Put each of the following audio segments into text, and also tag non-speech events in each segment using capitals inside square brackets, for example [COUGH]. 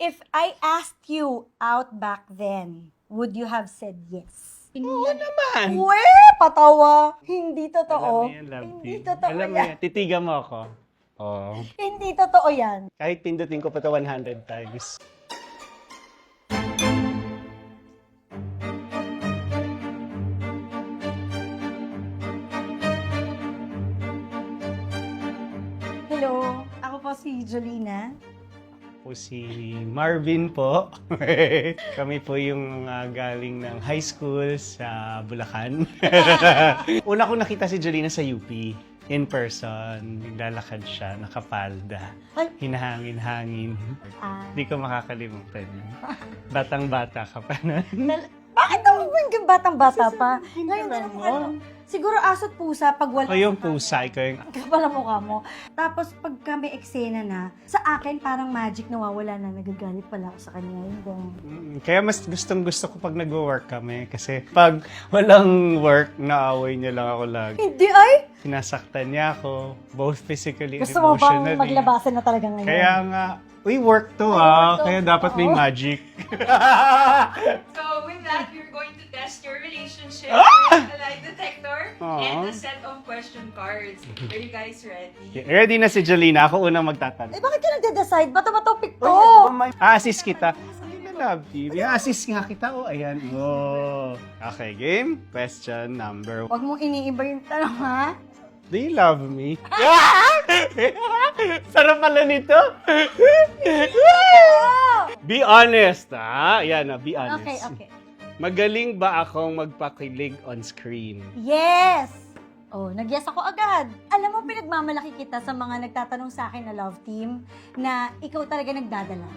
If I asked you out back then, would you have said yes? Oo naman. Uwe, patawa. Hindi totoo. Alam mo yan, love Hindi team. totoo Alam mo yan. yan, titigan mo ako. Oo. Hindi totoo yan. Kahit pindutin ko pa to 100 times. Hello, ako po si Jolina. Po si Marvin po. [LAUGHS] Kami po yung mga galing ng high school sa Bulacan. [LAUGHS] Una ko nakita si Jolina sa UP in person. Naglalakad siya, nakapalda. Hinahangin-hangin. Ah, Hindi ko makakalimutan yun. Batang-bata ka pa nal- bakit ako hanggang batang-bata pa? Ngayon mo. Siguro aso't pusa pag wala Ako yung pusa, ikaw yung... kapal ang mukha mo. Tapos pag kami eksena na, sa akin parang magic nawawala na, nagagalit pala ako sa kanya. Yun din. Mm, Kaya mas gustong gusto ko pag nag-work kami. Kasi pag walang work, naaway niya lang ako lagi. Hindi ay! Sinasaktan niya ako, both physically and Gusto mo bang emotionally. maglabasan na talaga ngayon? Kaya nga, uy, work to ah. work to. Kaya dapat may Oo. magic. [LAUGHS] So with that, we're test your relationship Ah! with a lie detector Aw. and a set of question cards. Are you guys ready? Ready na si Jolina. Ako unang magtatanong. Eh, bakit ka nagde-decide? Ba't ba topic to? A-assist kita. Ay, na love team. I-assist nga kita. Oh, ayan. Oh. Okay, game. Question number one. Huwag mong iniiba yung tanong, ha? Do you love me? [LAUGHS] Sarap pala nito. be honest, ha? Yan, ah, be honest. Okay, okay. Magaling ba akong magpakilig on screen? Yes! Oh, nag-yes ako agad. Alam mo, pinagmamalaki kita sa mga nagtatanong sa akin na love team na ikaw talaga nagdadala.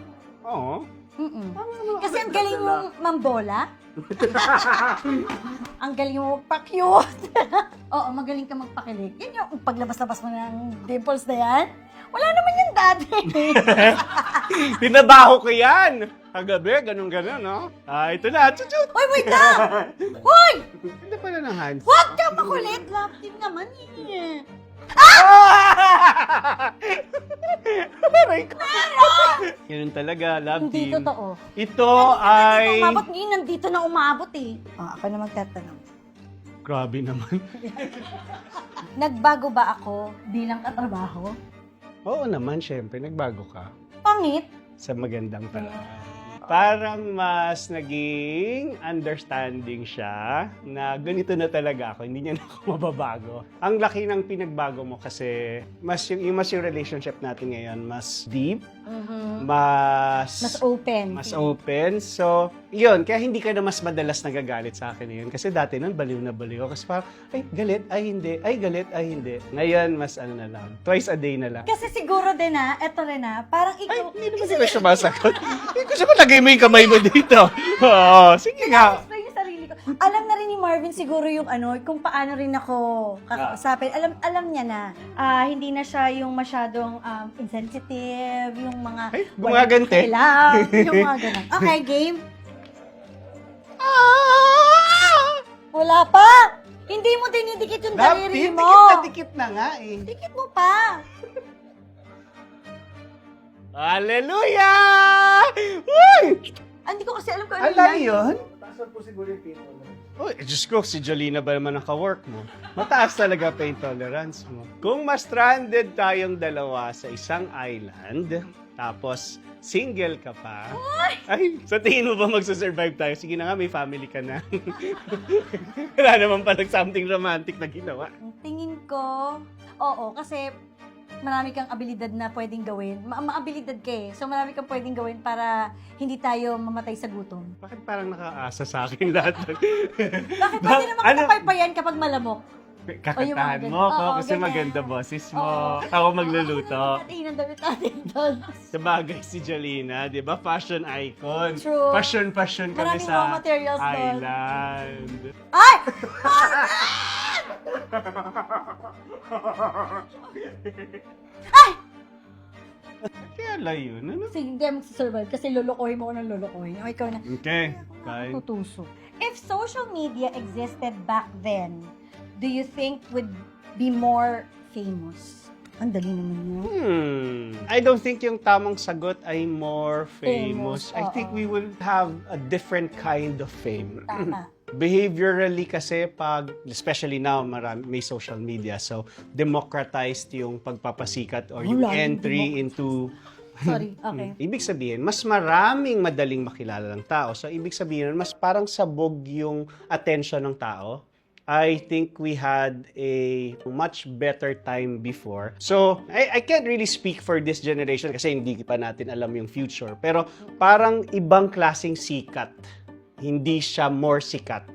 Oo. Mm-mm. Kasi ang galing mong mambola. [LAUGHS] ang galing mo magpa-cute. [LAUGHS] Oo, magaling ka magpakilig. Yan yung paglabas-labas mo ng dimples na yan. Wala naman yan dati. [LAUGHS] Tinabaho ko yan! Kagabi, ganun-ganun, no? Ah, ito na. Chuchut! Hoy, wait lang! [LAUGHS] Hoy! Hindi pala ng hands. Huwag ka makulit! Love team naman eh. Aray ko. Ganun talaga, love Hindi team. totoo. Ito Dito ay... umabot ngayon, nandito na umabot eh. Oh, ako na magtatanong. Grabe naman. [LAUGHS] Nagbago ba ako bilang katrabaho? Oo naman, syempre, nagbago ka. Pangit? Sa magandang paraan. Parang mas naging understanding siya na ganito na talaga ako, hindi niya na ako [LAUGHS] mababago. Ang laki ng pinagbago mo kasi mas yung, yung mas yung relationship natin ngayon, mas deep, mas Mas open. mas open. So, yun, kaya hindi ka na mas madalas nagagalit sa akin ngayon. Kasi dati nun, baliw na baliw ako. Kasi parang, ay, galit, ay hindi, ay, galit, ay hindi. Ngayon, mas ano na lang, twice a day na lang. Kasi siguro din na, eto rin na, parang Ay, ikaw, hindi naman sila [LAUGHS] sumasagot. Hindi ko siya mo yung kamay mo dito. [LAUGHS] Oo, sige nga. explain yung sarili ko. Alam na rin ni Marvin siguro yung ano, kung paano rin ako kakausapin. Alam alam niya na, ah, hindi na siya yung masyadong um, insensitive, yung mga Ay, walang gumagante. pakialam, [LAUGHS] yung mga ganun. Okay, game? Wala pa! Hindi mo dinidikit yung daliri Dikit mo. na dikit na nga eh. Dikit mo pa. Hallelujah! Uy! Ah, Hindi ko kasi alam kung ano Alay yan. yun? Uy, eh, Diyos ko, si Jolina ba naman ang kawork mo? Mataas talaga pain tolerance mo. Kung mas stranded tayong dalawa sa isang island, tapos single ka pa, ay, sa tingin mo ba magsasurvive tayo? Sige na nga, may family ka na. [LAUGHS] Wala naman palang something romantic na ginawa. Ang Tingin ko, oo, kasi marami kang abilidad na pwedeng gawin. Ma- maabilidad ka eh. So marami kang pwedeng gawin para hindi tayo mamatay sa gutom. Bakit parang nakaasa sa akin lahat? [LAUGHS] [LAUGHS] Bakit Ba- pwede naman ano? kita paypayan kapag malamok? Kakatahan ganun. mo ako Oo, kasi ganyan. maganda boses mo. Oo. Ako magluluto. [LAUGHS] Damit natin doon. Sa bagay si Jolina, di ba? Fashion icon. True. Fashion, fashion kami Maraming sa raw materials doon. island. Ay! Kaya layo. Ano? Sige, hindi magsasurvive kasi lulukoy mo ako ng lulukoy. O, ikaw na. Okay. Bye. Tutuso. If social media existed back then, do you think would be more famous? Ang dali naman yun. Hmm. I don't think yung tamang sagot ay more famous. Famous, I think oo. we will have a different kind of fame. Tama. [LAUGHS] Behaviorally kasi pag, especially now, marami, may social media. So, democratized yung pagpapasikat or yung Wala, entry into Sorry, [LAUGHS] okay. Ibig sabihin, mas maraming madaling makilala ng tao. So, ibig sabihin, mas parang sabog yung attention ng tao. I think we had a much better time before. So, I, I can't really speak for this generation kasi hindi pa natin alam yung future. Pero parang ibang klaseng sikat. Hindi siya more sikat.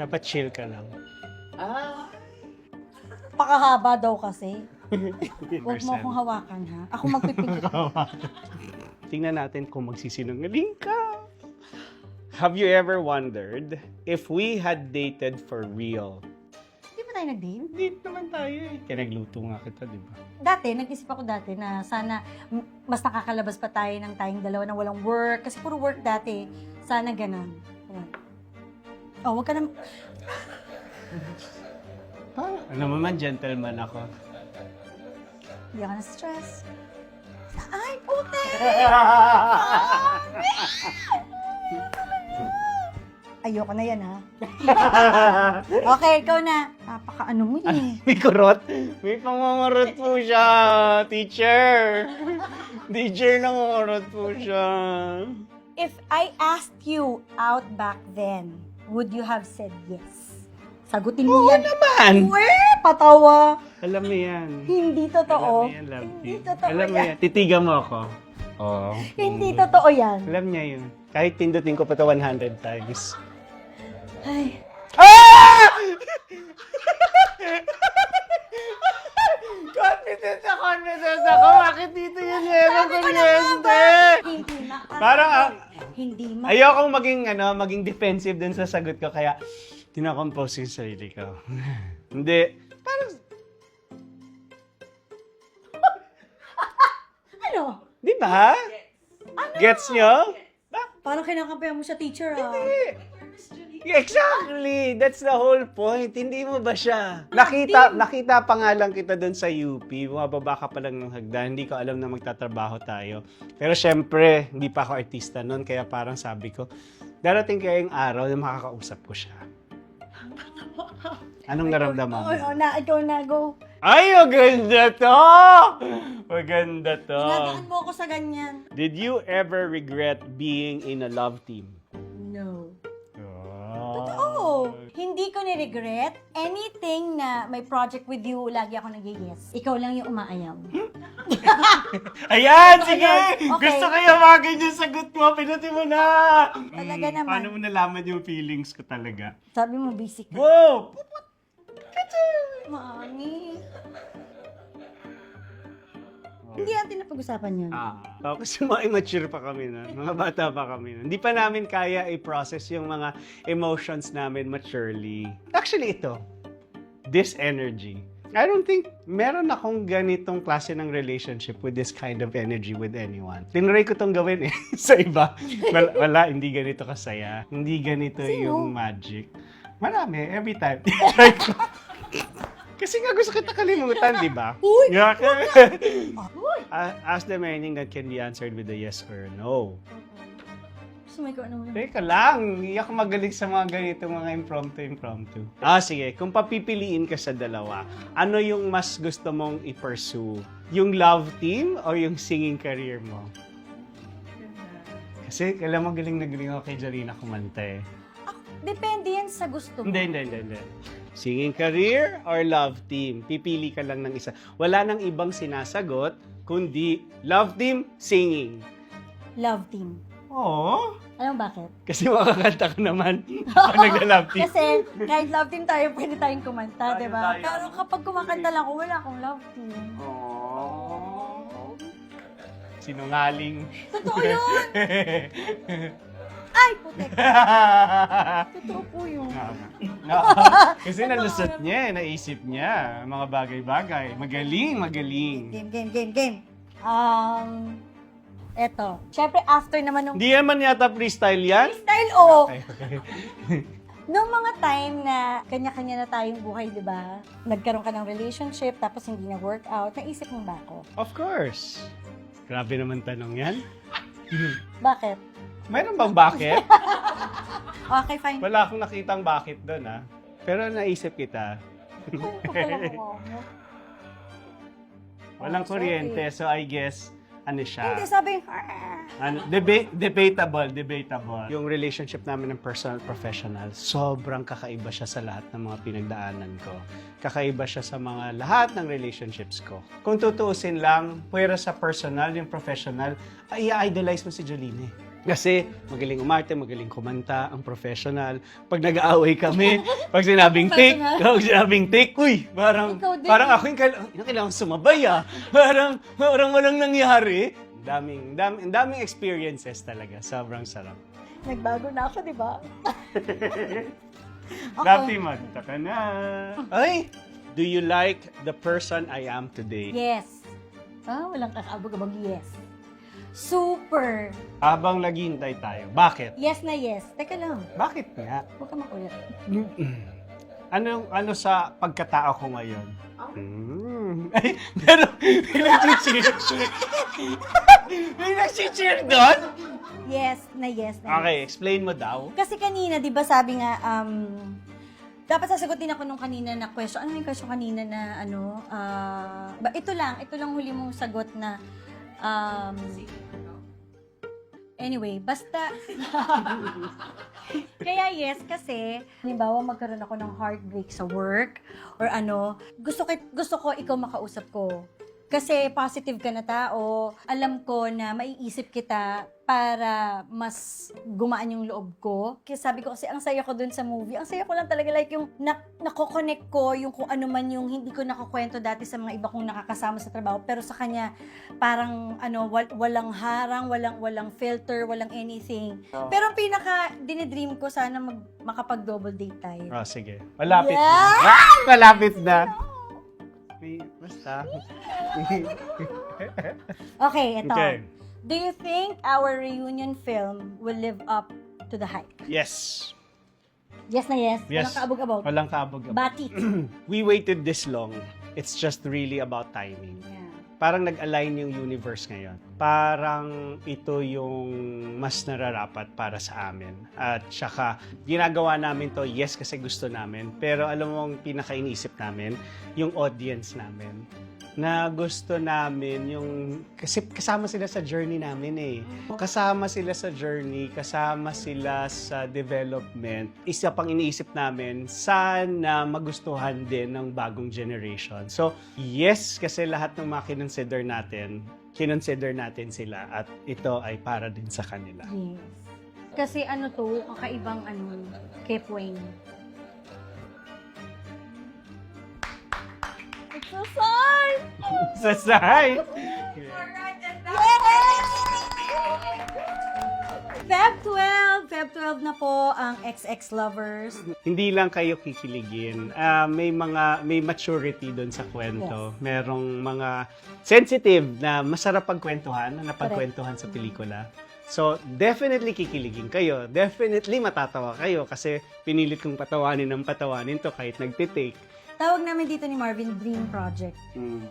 Dapat chill ka lang. Pakahaba daw kasi. [LAUGHS] Huwag mo akong hawakan, ha? Ako magpipigil. [LAUGHS] Tingnan natin kung magsisinungaling ka. Have you ever wondered if we had dated for real? Tayo nag-deal? Hindi naman tayo eh. Kaya nagluto nga kita, di ba? Dati, nag-isip ako dati na sana mas nakakalabas pa tayo ng tayong dalawa na walang work. Kasi puro work dati. Sana ganun. Ayan. Oh, wag ka na... [LAUGHS] Ano mo man, gentleman ako. Hindi ako na-stress. Ay, puti! [LAUGHS] Ayoko na yan, ha? [LAUGHS] okay, ikaw na. Napaka-ano mo eh. [LAUGHS] May kurot? May pangungurot po siya, teacher. Teacher, nangungurot po siya. If I asked you out back then, would you have said yes? Sagutin mo Oo yan. naman. Uwe, patawa. Alam mo yan. Hindi Alam totoo. mo yan, love Hindi totoo Alam mo yan. yan. Titigan mo ako. Oo. Hindi totoo yan. Alam niya yun. Kahit pindutin ko pa ito 100 times. Ay, Ah! [LAUGHS] confident na confident ako. Bakit dito yun meron kuryente? hindi ma... Parang ang... Hindi ma... Ayokong maging, ano, maging defensive dun sa sagot ko. Kaya, tinakompose yung sarili ko. [LAUGHS] Hindi. Parang, [LAUGHS] Ano? di ba? Gets nyo? Parang kinakampihan mo sa teacher, ah. Exactly! That's the whole point. Hindi mo ba siya? Nakita, nakita pa nga lang kita doon sa UP. Bumababa ka pa lang ng hagdan. Hindi ko alam na magtatrabaho tayo. Pero syempre, hindi pa ako artista noon. Kaya parang sabi ko, darating kaya yung araw na makakausap ko siya. [LAUGHS] Anong naramdaman mo? Oo, na, ikaw na, go. Ay, maganda to! Maganda to. Inagahan mo ako sa ganyan. Did you ever regret being in a love team? Hindi ko ni-regret. Anything na may project with you, lagi ako nag-yes. Ikaw lang yung umaayam. [LAUGHS] Ayan, sige! Okay. Gusto ko yung mga ganyan sagot mo. Pinuti mo na! Talaga Hmm, naman. Paano mo nalaman yung feelings ko talaga? Sabi mo, busy ka. Wow! Mami. Hindi natin napag-usapan yun. Ah, tapos yung mga immature pa kami na. Mga bata pa kami na. Hindi pa namin kaya i-process yung mga emotions namin maturely. Actually, ito. This energy. I don't think meron akong ganitong klase ng relationship with this kind of energy with anyone. Tinry ko tong gawin eh [LAUGHS] sa iba. Wala, wala, hindi ganito kasaya. Hindi ganito Sino? yung magic. Marami, every time. Try [LAUGHS] ko. Kasi nga gusto kita kalimutan, di ba? [LAUGHS] Uy! Yeah. [LAUGHS] Ask them anything that can be answered with a yes or a no. Gusto mo ikaw ano. Teka lang, hindi ako magaling sa mga ganito mga impromptu-impromptu. Ah, sige. Kung papipiliin ka sa dalawa, ano yung mas gusto mong i-pursue? Yung love team o yung singing career mo? Kasi alam mo, galing na galing ako kay Jarina kumanta eh. Depende yan sa gusto mo. Hindi, hindi, hindi, hindi. Singing career or love team? Pipili ka lang ng isa. Wala nang ibang sinasagot, kundi love team, singing. Love team. Oo. Alam mo bakit? Kasi makakanta ka naman [LAUGHS] pag nagla-love team. Kasi kahit love team tayo, pwede tayong kumanta, di ba? tayo. Pero kapag kumakanta lang ako, wala akong love team. Oh. Sinungaling. Totoo yun! [LAUGHS] Ay, putek. [LAUGHS] Totoo po yun. [LAUGHS] Kasi nalusot niya, eh, naisip niya, mga bagay-bagay. Magaling, magaling. Game, game, game, game. Um, eto. Siyempre, after naman nung Hindi naman yata freestyle yan. style, oh. [LAUGHS] Okay, okay. Nung mga time na kanya-kanya na tayong buhay, di ba? Nagkaroon ka ng relationship, tapos hindi na work out, naisip mo ba ako? Of course. Grabe naman tanong yan. Bakit? Mayroon bang bakit? [LAUGHS] Okay, fine. Wala akong nakitang bakit doon, ha? Pero naisip kita, [LAUGHS] walang Oh, kuryente, so I guess, ano siya? Hindi, sabi, Ano, deba- debatable, debatable. Yung relationship namin ng personal professional, sobrang kakaiba siya sa lahat ng mga pinagdaanan ko. Kakaiba siya sa mga lahat ng relationships ko. Kung tutuusin lang, pwera sa personal, yung professional, ay idolize mo si Jolene. Kasi magaling umarte, magaling kumanta, ang professional. Pag nag-aaway kami, pag sinabing take, Personal. pag sinabing take, uy, parang, parang ako yung kailangan, kailangan sumabay ah. Parang, parang walang nangyari. Ang Daming, daming, daming experiences talaga. Sobrang sarap. nagbago na ako, di ba? [LAUGHS] Rapi, magta ka na. Ay, do you like the person I am today? Yes. Ah, walang kakaabog-abog yes. Super. Habang naghihintay tayo. Bakit? Yes na yes. Teka lang. Bakit nga? Huwag ka makulit. Ano, ano sa pagkatao ko ngayon? Mm. [LAUGHS] Ay, pero may nag-cheer. may nag-cheer doon? Yes na yes na Okay, explain mo daw. Kasi kanina, di ba sabi nga, um, dapat sasagutin ako nung kanina na question. Ano yung question kanina na ano? ah, ba, ito lang, ito lang huli mong sagot na, um, anyway, basta, [LAUGHS] kaya yes, kasi, halimbawa magkaroon ako ng heartbreak sa work, or ano, gusto, ko, gusto ko ikaw makausap ko. Kasi positive ka na tao, alam ko na maiisip kita para mas gumaan yung loob ko. Kaya sabi ko kasi ang saya ko dun sa movie. Ang saya ko lang talaga like yung na, nako-connect ko yung kung ano man yung hindi ko nakakwento dati sa mga iba kong nakakasama sa trabaho. Pero sa kanya parang ano wal- walang harang, walang walang filter, walang anything. Oh. Pero ang pinaka dinidream ko sana mag, makapag double date tayo. Oh, sige. Malapit Yeah! na. [LAUGHS] Ah, malapit na. May, basta. Okay, ito. okay. Do you think our reunion film will live up to the hype? Yes. Yes na yes. Yes. Walang kaabog-abog. Walang kabog. Batik. We waited this long. It's just really about timing. yeah. Parang nag-align yung universe ngayon. Parang ito yung mas nararapat para sa amin. At saka, ginagawa namin to, yes, kasi gusto namin. Pero alam mo, ang pinaka-iniisip namin, yung audience namin. Na gusto namin yung... Kasi kasama sila sa journey namin eh. Kasama sila sa journey, kasama sila sa development. Isa pang iniisip namin, sana magustuhan din ng bagong generation. So, yes, kasi lahat ng mga kinonsider natin, kinonsider natin sila at ito ay para din sa kanila. Yes. Kasi ano to, kakaibang ano, Kepwing. Exercise! Sa side! Alright, and Feb 12! Feb 12 na po ang XX Lovers. Hindi lang kayo kikiligin. Ah, may mga may maturity doon sa kwento. Merong mga sensitive na masarap pagkwentuhan, na napagkwentuhan sa pelikula. So, definitely kikiligin kayo. Definitely matatawa kayo kasi pinilit kong patawanin ng patawanin to kahit nagtitake. Tawag namin dito ni Marvin Dream Project.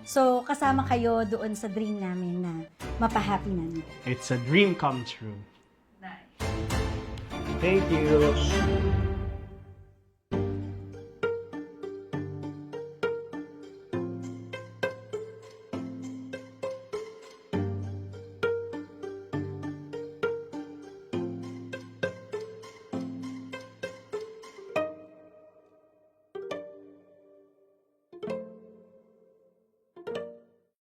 So, kasama kayo doon sa dream namin na mapahappy namin. It's a dream come true. nice. Thank you.